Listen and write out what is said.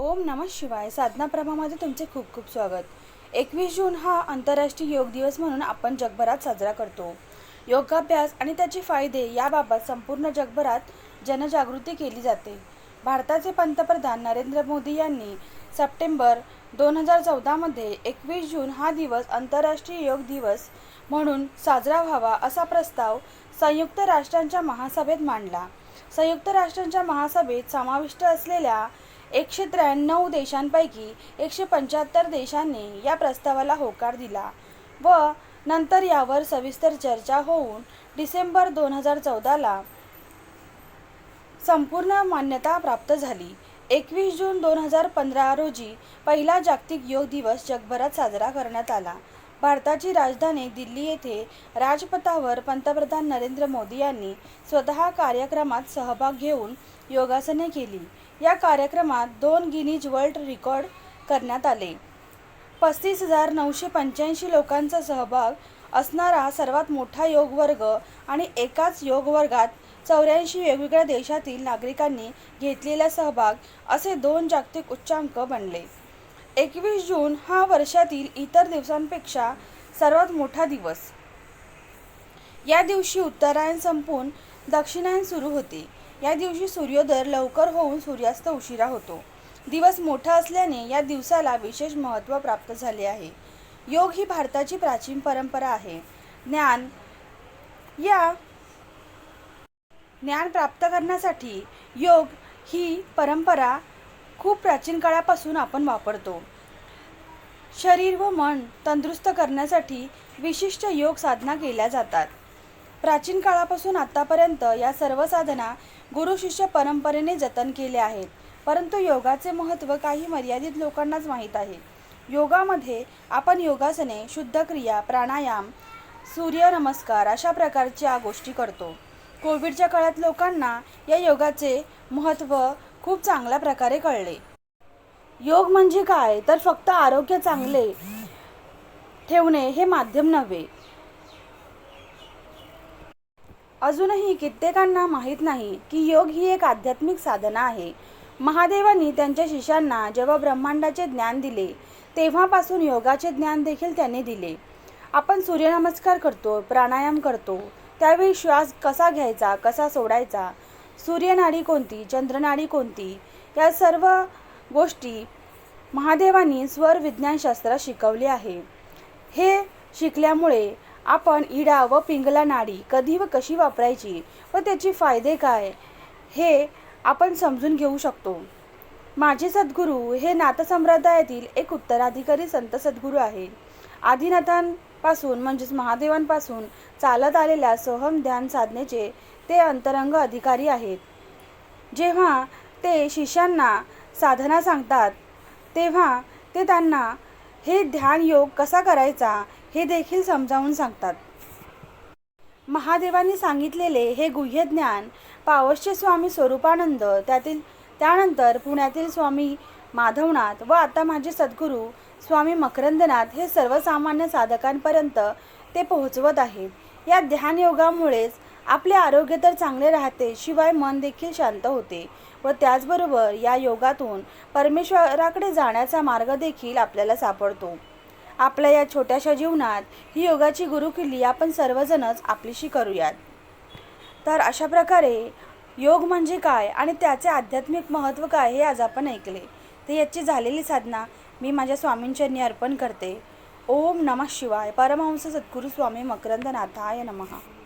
ओम नम शिवाय. साधना प्रभामध्ये तुमचे खूप खूप स्वागत. एकवीस जून हा आंतरराष्ट्रीय योग दिवस म्हणून आपण जगभरात साजरा करतो. योगाभ्यास आणि त्याचे फायदे याबाबत संपूर्ण जगभरात जनजागृती केली जाते. भारताचे पंतप्रधान नरेंद्र मोदी यांनी सप्टेंबर दोन हजार चौदामध्ये एकवीस जून हा दिवस आंतरराष्ट्रीय योग दिवस म्हणून साजरा व्हावा असा प्रस्ताव संयुक्त राष्ट्रांच्या महासभेत मांडला. संयुक्त राष्ट्रांच्या महासभेत समाविष्ट असलेल्या एकशे त्र्याण्णव देशांपैकी एकशे पंच्याहत्तर देशांनी या प्रस्तावाला होकार दिला व नंतर यावर सविस्तर चर्चा होऊन डिसेंबर दोन हजार चौदाला संपूर्ण मान्यता प्राप्त झाली. एकवीस जून दोन हजार पंधरा रोजी पहिला जागतिक योग दिवस जगभरात साजरा करण्यात आला. भारताची राजधानी दिल्ली येथे राजपथावर पंतप्रधान नरेंद्र मोदी यांनी स्वतः कार्यक्रमात सहभाग घेऊन योगासने केली. या कार्यक्रमात दोन गिनीज वर्ल्ड रेकॉर्ड करण्यात आले. पस्तीस हजार नऊशे पंच्याऐंशी लोकांचा सहभाग असणारा सर्वात मोठा योग वर्ग आणि एकाच योग वर्गात चौऱ्याऐंशी वेगवेगळ्या देशातील नागरिकांनी घेतलेला सहभाग असे दोन जागतिक उच्चांक बनले. एकवीस जून हा वर्षातील इतर दिवसांपेक्षा सर्वात मोठा दिवस. या दिवशी उत्तरायण संपून दक्षिणायन सुरू होते. या दिवशी सूर्योदय लवकर होऊन सूर्यास्त उशिरा होतो. दिवस मोठा असल्याने या दिवसाला विशेष महत्त्व प्राप्त झाले आहे. योग ही भारताची प्राचीन परंपरा आहे. ज्ञान या ज्ञान प्राप्त करण्यासाठी योग ही परंपरा खूप प्राचीन काळापासून आपण वापरतो. शरीर व मन तंदुरुस्त करण्यासाठी विशिष्ट योग साधना केल्या जातात. प्राचीन काळापासून आत्तापर्यंत या सर्व साधना गुरु शिष्य परंपरेने जतन केल्या आहेत. परंतु योगाचे महत्त्व काही मर्यादित लोकांनाच माहीत आहे. योगामध्ये आपण योगासने शुद्ध क्रिया प्राणायाम सूर्यनमस्कार अशा प्रकारच्या गोष्टी करतो. कोविडच्या काळात लोकांना या योगाचे महत्त्व खूप चांगल्या प्रकारे कळले. योग म्हणजे काय? तर फक्त आरोग्य चांगले ठेवणे हे माध्यम नव्हे. अजूनही कित्येकांना माहीत नाही की योग ही एक आध्यात्मिक साधना आहे. महादेवांनी त्यांच्या शिष्यांना जेव्हा ब्रह्मांडाचे ज्ञान दिले तेव्हापासून योगाचे ज्ञान देखील त्यांनी दिले. आपण सूर्यनमस्कार करतो प्राणायाम करतो. त्यावेळी श्वास कसा घ्यायचा कसा सोडायचा सूर्यनाडी कोणती चंद्रनाडी कोणती या सर्व गोष्टी महादेवांनी स्वर विज्ञानशास्त्रात शिकवले आहे. हे शिकल्यामुळे आपण इडा व पिंगला नाडी कधी व कशी वापरायची व त्याचे फायदे काय हे आपण समजून घेऊ शकतो. माझे सद्गुरू हे नाथसंप्रदायातील एक उत्तराधिकारी संत सद्गुरू आहे. पासून म्हणजेच महादेवांपासून चालत आलेल्या सोहम ध्यान साधनेचे ते अंतरंग अधिकारी आहेत. जेव्हा ते शिष्यांना साधना सांगतात तेव्हा ते त्यांना हे ध्यान योग कसा करायचा हे देखील समजावून सांगतात. महादेवांनी सांगितलेले हे गुह्य ज्ञान पावसचे स्वामी स्वरूपानंद त्यातील त्यानंतर पुण्यातील स्वामी माधवनाथ व आता माझे सद्गुरू स्वामी मकरंदनाथ हे सर्वसामान्य साधकांपर्यंत ते पोहोचवत आहेत या ध्यानयोगामुळेच आपले आरोग्य तर चांगले राहते शिवाय मन देखील शांत होते व त्याचबरोबर या योगातून परमेश्वराकडे जाण्याचा मार्ग देखील आपल्याला सापडतो. आपल्या या छोट्याशा जीवनात ही योगाची गुरुकिल्ली आपण सर्वजणच आपलीशी करूयात. तर अशा प्रकारे योग म्हणजे काय आणि त्याचे आध्यात्मिक महत्त्व काय हे आज आपण ऐकले. तर याची झालेली साधना मी माझ्या स्वामींचरणी अर्पण करते. ओम नमः शिवाय. परमहंस सद्गुरू स्वामी मकरंदनाथाय नमः.